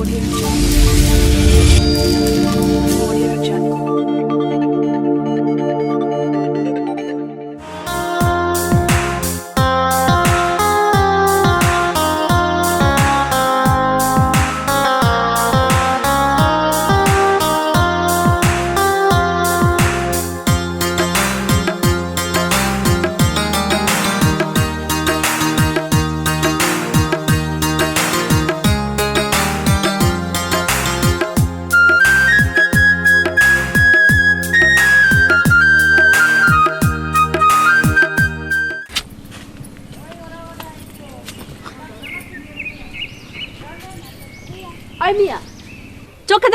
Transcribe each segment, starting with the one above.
我爹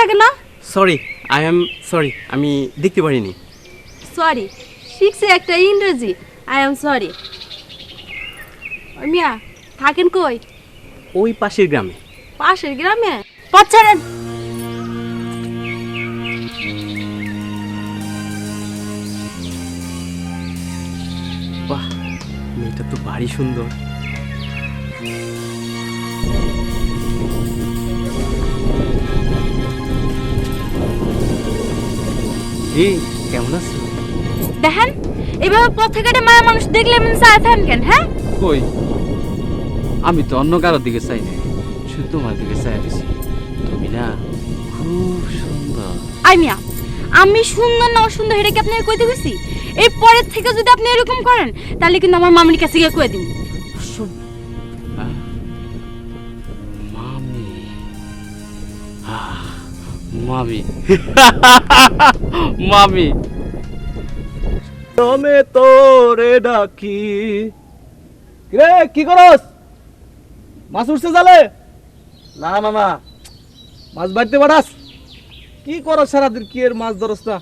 দেখে না? Sorry I am sorry আমি দেখতে পারিনি। সরি শিখছে একটা ইংরেজি আই এম সরি মিয়া থাকেন কই? ওই পাশের গ্রামে। পাশের গ্রামে? পথ ছাড়েন। বাহ মেয়েটা তো ভারী সুন্দর। এই কেমন আছো? দেখেন এভাবে পথে ঘাটে মায়া মানুষ দেখলে মানে চায় থাকেন কেন হ্যাঁ? কই? আমি তো অন্য কারোর দিকে চাই না শুধু তোমার দিকে চাই দিছি তুমি না খুব সুন্দর। আই মিয়া আমি সুন্দর না অসুন্দর এটা কি আপনাকে কইতে গেছি এর পরের থেকে যদি আপনি এরকম করেন তাহলে কিন্তু আমার মামির কাছে গিয়ে কয়ে দিন। মামি। আহ, মামি মামি তমে তোরে ডাকি। রে কি করস? মাছ উঠছে জালে? না, মামা। মাছ বাড়তে পারাস কি করস সারাদিন? কি এর মাছ ধরস না?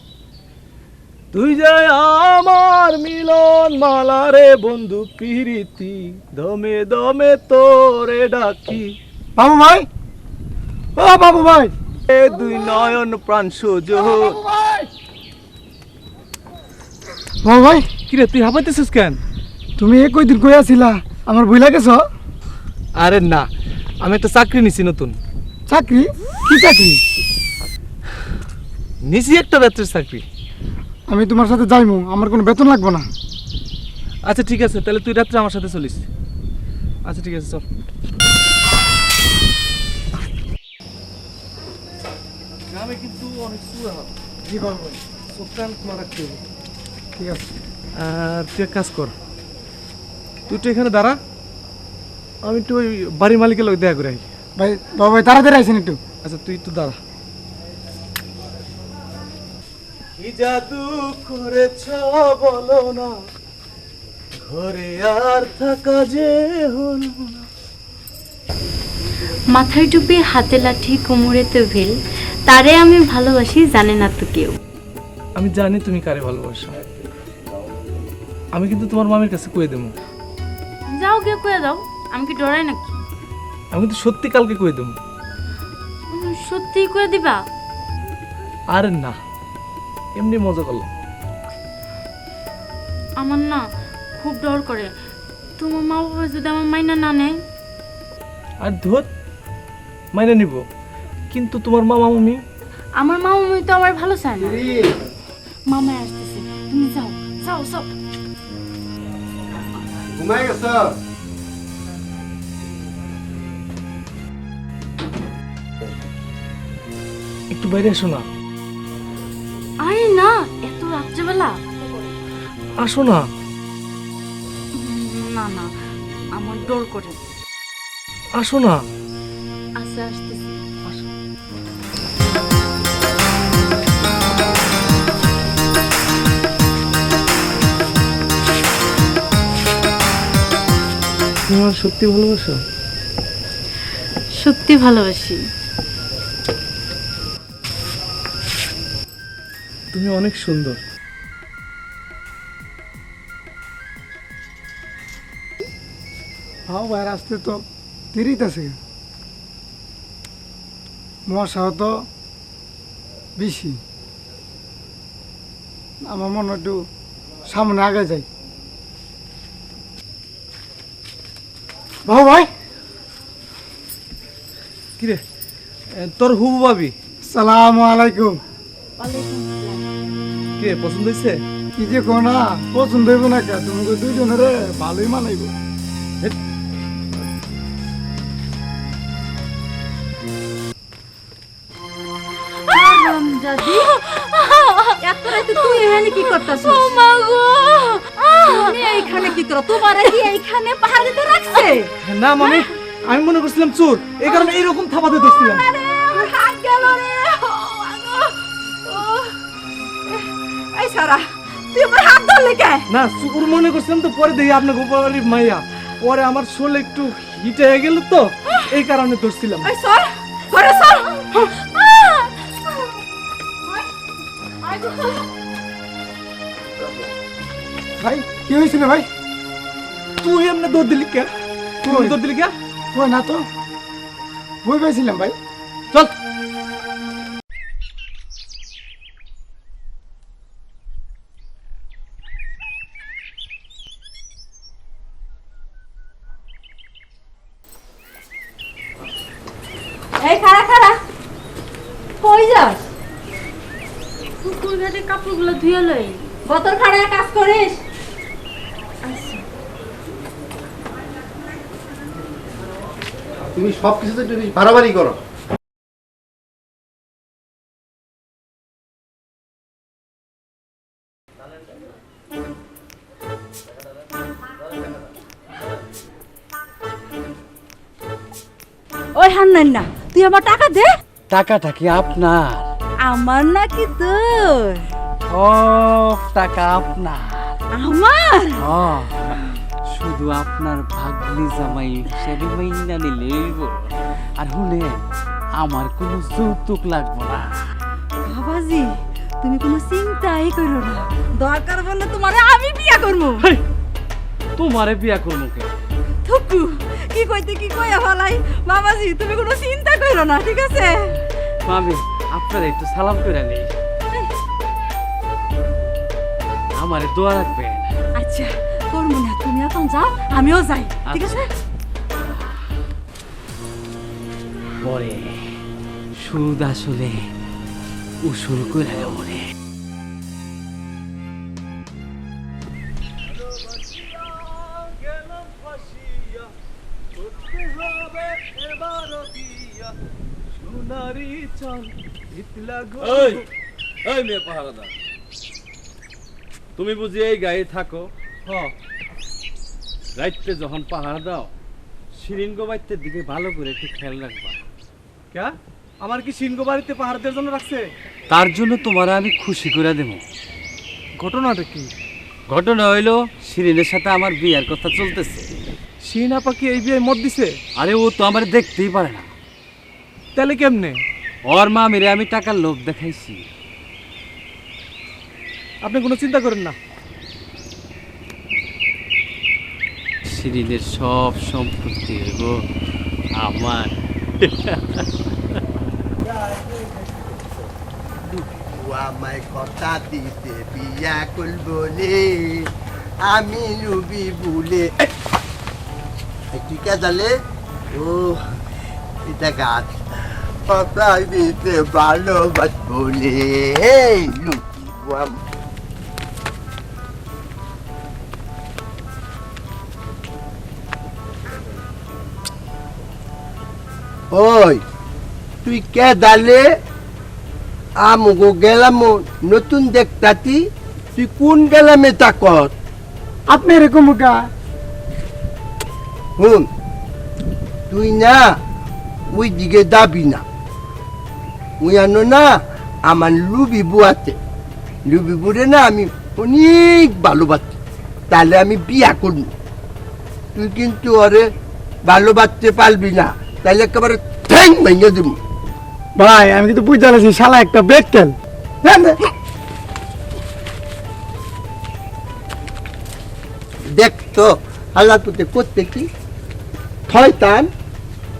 তুই যে আমার মিলন মালা রে বন্ধু পিরিতি, দমে দমে তোরে ডাকি। বাবু ভাই? ও বাবু ভাই! এ দুই নয়ন প্রাণ সুযোগ। বাবু ভাই কিরে তুই হাঁপাইতেছিস কেন? তুমি এ কয়দিন কই আছিলা? আমার বইলা গেছ আরে না আমি একটা চাকরি নিছি নতুন। চাকরি? কি চাকরি? নিছি একটা রাত্রের চাকরি। আমি তোমার সাথে যাইমু আমার কোনো বেতন লাগবে না। আচ্ছা ঠিক আছে তাহলে তুই রাত্রে আমার সাথে চলিস। আচ্ছা ঠিক আছে চল। গ্রামে কিন্তু অনেক চূড়া কি করব চোখটা তোমার রাখতে হবে ঠিক আছে। আর তুই এক কাজ কর। তুই তো এখানে দাঁড়া। আমি একটু ওই বাড়ির মালিকের লোক দেখা করে আই ভাই বাবু ভাই তাড়াতাড়ি আইসেন একটু। আচ্ছা তুই একটু দাঁড়া। কি জাদু করেছ বলো না? ঘরে আর থাকা যে হলো না। মাথায় টুপি হাতে লাঠি কোমরেতে ভেল। তারে আমি ভালোবাসি জানে না তো কেউ। আমি জানি তুমি কারে ভালোবাসো। আমি কিন্তু তোমার মামির কাছে কয়ে দেবো। যাও গিয়ে কয়ে দাও আমি কি ডরাই নাকি? আমি কিন্তু সত্যি কালকে কয়ে দেবো। সত্যি কয়ে দিবা? আরে না এমনি মজা করলাম। আমার না খুব ডর করে। তোমার মা বাবা যদি আমার মাইনা না নেয়? আর ধর মাইনা নিব। কিন্তু তোমার মামা মামি আমার মামা মামি তো আমার ভালো চায় না। মামা আসতেছে। তুমি যাও যাও যাও। ঘুমাই গেছ একটু বাইরে এসো না। আরে না এত রাত্রেবেলা। আসো না। না না আমার ডর করে আসো না। আস্তে আসতেছি। তুমি আমার সত্যি ভালোবাসো? সত্যি ভালোবাসি। তুমি অনেক সুন্দর। বাবু ভাই আসতে তো দেরিতে আছে। মশাও তো বেশি। আমার মনে একটু সামনে আগে যাই। বাবু ভাই। কিরে তোর হুবু ভাবি? সালাম আলাইকুম। কে পছন্দ হয়েছে কি যে কো না পছন্দ হইব না কে তুমি দুইজনের ভালোই মানাইব। এত রাতে তুই এখানে কি করতেছিস ও মা গো! তুমি এইখানে কি করো? তোমার কি এইখানে পাহাড় দিতে রাখছে? না মামি আমি মনে করছিলাম চোর। এই কারণে এইরকম থাপাতে ধরছিলাম আরে আমার হাত গেল রে। ও মা গো ও। এই সারা তুই আমার হাত ধরলি কে? না চোর মনে করছিলাম তো পরে দেখি আপনার গোপালের মাইয়া। পরে আমার শোল একটু হিট হয়ে গেল তো এই কারণে ধরছিলাম। এই সর ঘরে সর ভাই কি হয়েছিল ভাই? তুই এমনি দৌড় দিলি কে? তুই? দৌড় দিলি কে? কই না তো। বই পাইছিলাম ভাই। চল। এই খাড়া খাড়া। কই যাস? পুকুর ঘাটে কাপড়গুলো ধুয়ে লই? বতর খাড়ায় কাজ করিস? তুমি সব কিছুতে যদি বাড়াবাড়ি করো। ওই হান্নান না তুই আমার টাকা দে। টাকাটা কি আপনার? আমার নাকি তোর। সব টাকা আপনার। আমার? ও, শুধু আপনার ভাগ্নি জামাই হিসেবে মাইনা নিলেই আর হলে আমার কোনো যৌতুক লাগবে না। বাবাজি তুমি কোনো চিন্তাই করো না। দরকার বললে তোমারে আমি বিয়া করব। তোমারে বিয়া করব কে? থুকু কি কইতে কি কইয়া ভালাই বাবাজি তুমি কোনো চিন্তা করো না ঠিক আছে? মামি আপনারা একটু সালাম করে নেই। আমারে দোয়া রাখবেন। তুমি এখন যাও আমিও যাই ঠিক আছে পরে সুদ আসলে উসুল করে মনে এই তুমি বুঝি এই গায়ে থাকো? রাইতে যখন পাহারা দাও শিরিঙ্গ বাইতের দিকে ভালো করে একটু খেয়াল রাখবা। কে আমার কি সিনগো বাড়িতে পাহাড় দেওয়ার জন্য রাখছে? তার জন্য তোমার আমি খুশি করে দেব। ঘটনাটা কি? ঘটনা হইল শিরিনের সাথে আমার বিয়ার কথা চলতেছে। সিন আপা কি এই বিয়ে মত দিছে? আরে ও তো আমার দেখতেই পারে না। তাহলে কেমনে? ওর মা মেরে আমি টাকার লোভ দেখাইছি। আপনি কোনো চিন্তা করেন না। শিরিনের সব সম্পত্তি হইব আমার। কথা দিতে রে আমি রুবি বলে। ঠিক আছে ও, এটা গাছ। কথা দিতে ভালোবাসবো রে এই লুকি ওই তুই কে দালে? আমগো গেলাম নতুন দেখতাতি তুই কোন গেলামে তাকত? আপনি এরকম গা হুন তুই না ওই দিকে দাবি না। ওই আনো না আমার লুবি বুয়াতে। লুবি বুড়ে না আমি অনেক ভালোবাসি তাহলে আমি বিয়া করব। তুই কিন্তু ওরে ভালোবাসতে পারবি না। তাহলে একেবারে ঠ্যাং ভেঙে দিব। ভাই আমি কিন্তু বুঝতে পারছি শালা একটা বেকটেল দেখ তো আল্লাহ পুতে করতে কি? শয়তান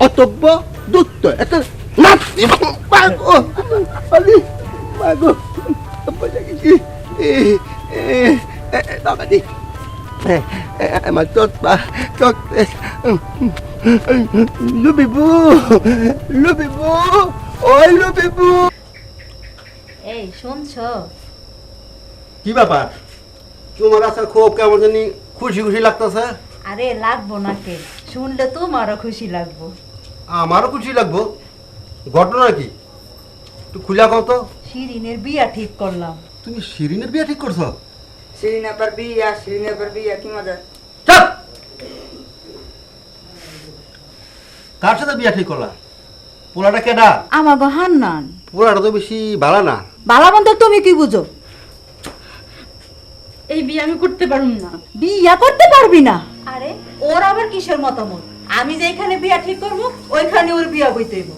অতব্য দুত্ত একটা নাতি মাগো আলি মাগো বোঝা গেছি বাবা দি আমার চোট পা চোট লুবিবু লুবিবু ওই লুবিবু। এই শুনছ? কি ব্যাপার? তোমার আসার খুব কেমন জানি খুশি খুশি লাগতেছে। আরে লাগবো না কে শুনলে তোমারও খুশি লাগবো। আমারও খুশি লাগবো। ঘটনা কি? তুই খুলে কত শিরিনের বিয়া ঠিক করলাম। তুমি শিরিনের বিয়ে ঠিক করছ? শিরিনা পর বিয়া শিরিনা পর বিয়া কি মজা। চাপ কার সাথে বিয়ে ঠিক করলা? পোলাটা কেডা? আমার গো হান্নান। পোলাটা তো বেশি ভালো না। বালা বন্ধ তুমি কি বুঝো? এই বিয়ে আমি করতে পারুম না। বিয়া করতে পারবি না। আরে ওর আবার কিসের মতামত? আমি যেখানে বিয়া ঠিক করব ওইখানে ওর বিয়া বইতে হইব।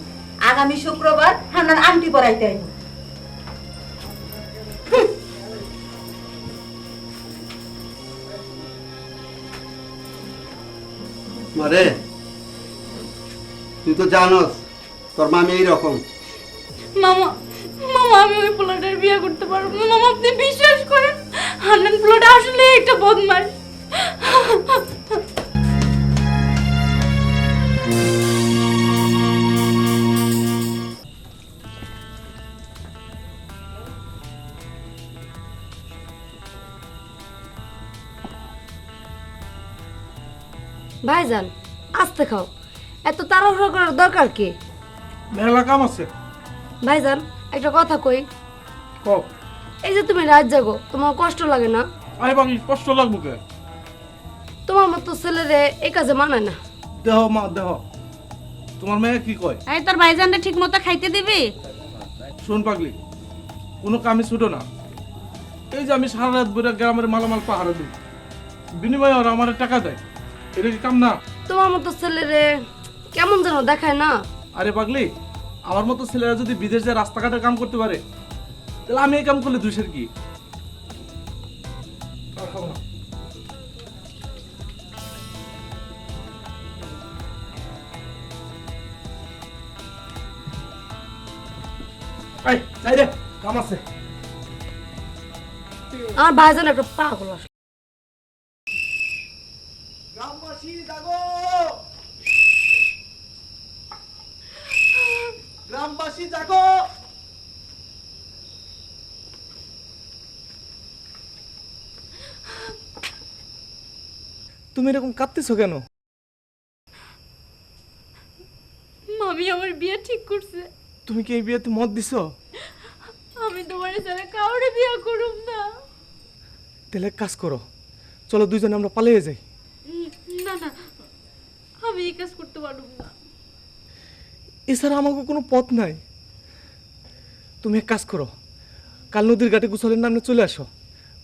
আগামী শুক্রবার হান্নান আংটি পরাইতে আইব। মারে তুই তো জানোস তোর মামি এইরকম। মামা মামা আমি ওই পোলাটার বিয়ে করতে পারব না। মামা আপনি বিশ্বাস করেন? হান্নান পোলাটা আসলে একটা বদমাস ভাইজান আস্তে খাও। এত তাড়াহুড়ো করার দরকার কি? মেলা কাম আছে। ভাইজান একটা কথা কই। কও এই যে তুমি রাত জাগো তোমার কষ্ট লাগে না? আরে বাকি কষ্ট লাগবো কে? তোমার মতো ছেলেরে এই কাজে মানায় না। দেহ মা দেহ। তোমার মেয়ে কি কয়? এই তোর ভাইজানটা ঠিক মতো খাইতে দিবি? শোন পাগলি কোনো কামই ছুটো না। এই যে আমি সারা রাত বইরা গ্রামের মালামাল পাহাড়ে দিই। বিনিময়ে ওরা আমার টাকা দেয়। এটা কি কাম না? তোমার মতো ছেলেরে কেমন যেন দেখায় না? আরে পাগলি আমার মতো ছেলেরা যদি বিদেশ যায় রাস্তাঘাটে কাম করতে পারে তাহলে আমি এই কাম করলে দুশের কি? কাম আছে। আমার ভাইজান একটা পাগল জাগো গ্রামবাসী জাগো তুমি এরকম কাঁদতেছো কেন? মামি আমার বিয়ে ঠিক করছে। তুমি কি এই বিয়েতে মত দিছো? আমি তোমার সাথে কাউরে বিয়ে করুম না। তাহলে এক কাজ করো চলো দুইজনে আমরা পালিয়ে যাই। না না আমি এই কাজ করতে পারুম না। এছাড়া আমাকে কোনো পথ নাই। তুমি এক কাজ করো কাল নদীর ঘাটে গুছলের নামে চলে আসো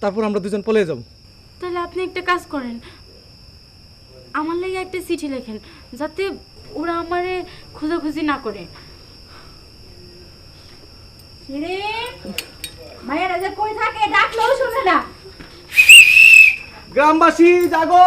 তারপর আমরা দুজন পালিয়ে যাব। তাহলে আপনি একটা কাজ করেন আমার লেগে একটা চিঠি লেখেন যাতে ওরা আমারে খোঁজাখুঁজি না করে। মায়েরা যে কই থাকে ডাকলেও শুনে না। গ্রামবাসী জাগো!